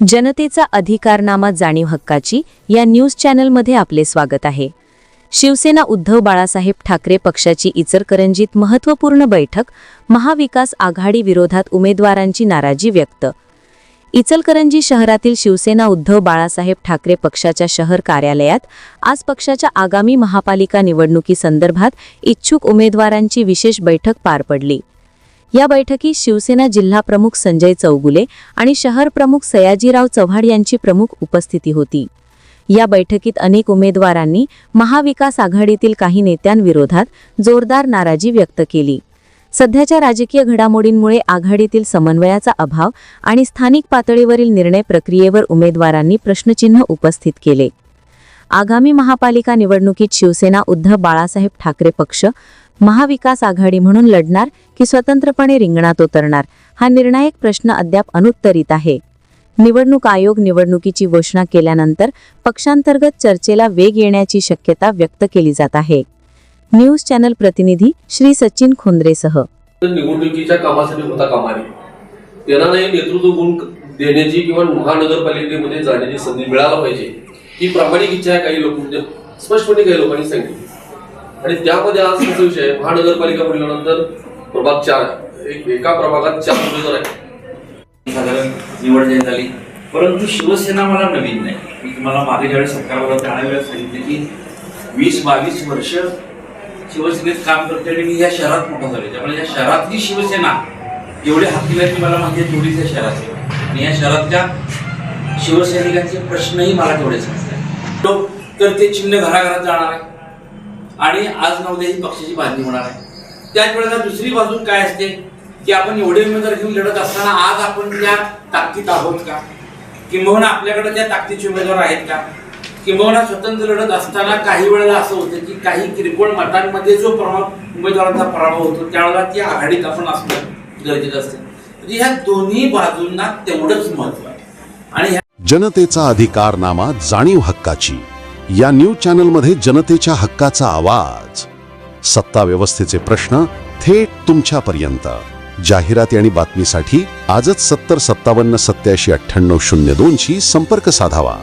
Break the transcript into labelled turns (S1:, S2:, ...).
S1: जनतेचा अधिकारनामा जाणीव हक्काची या न्यूज चॅनलमध्ये आपले स्वागत आहे. शिवसेना उद्धव बाळासाहेब ठाकरे पक्षाची इचलकरंजीत महत्त्वपूर्ण बैठक महाविकास आघाडी विरोधात उमेदवारांची नाराजी व्यक्त. इचलकरंजी शहरातील शिवसेना उद्धव बाळासाहेब ठाकरे पक्षाच्या शहर कार्यालयात आज पक्षाच्या आगामी महापालिका निवडणुकीसंदर्भात इच्छुक उमेदवारांची विशेष बैठक पार पडली. या बैठकीत शिवसेना जिल्हा प्रमुख संजय चौगुले आणि शहर प्रमुख सयाजीराव चव्हाण यांची प्रमुख उपस्थिती होती. या बैठकीत अनेक उमेदवारांनी महाविकास आघाडीतील काही नेत्यांविरोधात जोरदार नाराजी व्यक्त केली. सध्याच्या राजकीय घडामोडींमुळे आघाडीतील समन्वयाचा अभाव आणि स्थानिक पातळीवरील निर्णय प्रक्रियेवर उमेदवारांनी प्रश्नचिन्ह उपस्थित केले. आगामी महापालिका निवडणुकीत शिवसेना उद्धव बाळासाहेब ठाकरे पक्ष महाविकास आघाडी म्हणून लढणार की स्वतंत्रपणे रिंगणात उतरणार? हा निर्णायक प्रश्न अद्याप अनुत्तरित आहे. निवडणूक आयोग निवडणुकीची घोषणा केल्यानंतर पक्षांतर्गत चर्चेला वेग येण्याची शक्यता व्यक्त केली जात आहे. न्यूज चॅनल प्रतिनिधी श्री सचिन खोंद्रेसह
S2: निवडणुकीच्या कामासाठी होता कामा त्यांना नाही नेतृत्व गुण देण्याची किंवा महानगरपालिकेमध्ये जाण्याची संधी मिळायला पाहिजे. ही प्रामाणिक इच्छा आहे काही लोक म्हणजे स्पष्टपणे काही लोकांनी सांगितली. आणि त्यामध्ये आज कसा विषय महानगरपालिका म्हटल्यानंतर प्रभाग चार. एक एका प्रभागात चार उमेदवार आहे
S3: साधारण निवड जाहीर झाली. परंतु शिवसेना मला नवीन नाही. मी तुम्हाला मागे ज्यावेळेस सरकार त्यावेळेला सांगितले की वीस बावीस वर्ष शिवसेनेत काम करते आणि मी या शहरात मोठा झाले त्यामुळे या शहरातली शिवसेना एवढे हात दिले की मला माहिती आहे तेवढीच या शहरात आणि या शहरातल्या शिवसैनिकांचे प्रश्नही मला तेवढेच सांगतात तो तर ते चिन्ह घराघरात जाणार आहे आणि आज ना उद्या ही पक्षाची बांधणी होणार आहे. त्याच वेळेला दुसरी बाजू काय असते? की आपण एवढे उमेदवार घेऊन लढत असताना आज आपण त्या ताकदीत आहोत का? किंबहुना आपल्याकडे त्या ताकदीचे उमेदवार आहेत का? किंबहुना स्वतंत्र लढत असताना काही वेळेला असं होतं की काही किरकोळ मतांमध्ये जो प्रभाव उमेदवारांचा पराभव होतो त्यावेळेला ती आघाडीत आपण असणं गरजेचं असते. म्हणजे ह्या दोन्ही बाजूंना तेवढंच महत्त्व आहे. आणि ह्या
S4: जनतेचा अधिकारनामा जाणीव हक्काची. या न्यूज चॅनलमध्ये जनतेच्या हक्काचा आवाज. सत्ता व्यवस्थेचे प्रश्न थेट तुमच्यापर्यंत. जाहिराती आणि बातमीसाठी आजच सत्तर सत्तावन्न सत्याऐंशी अठ्ठ्याण्णव शून्य दोनशी संपर्क साधावा.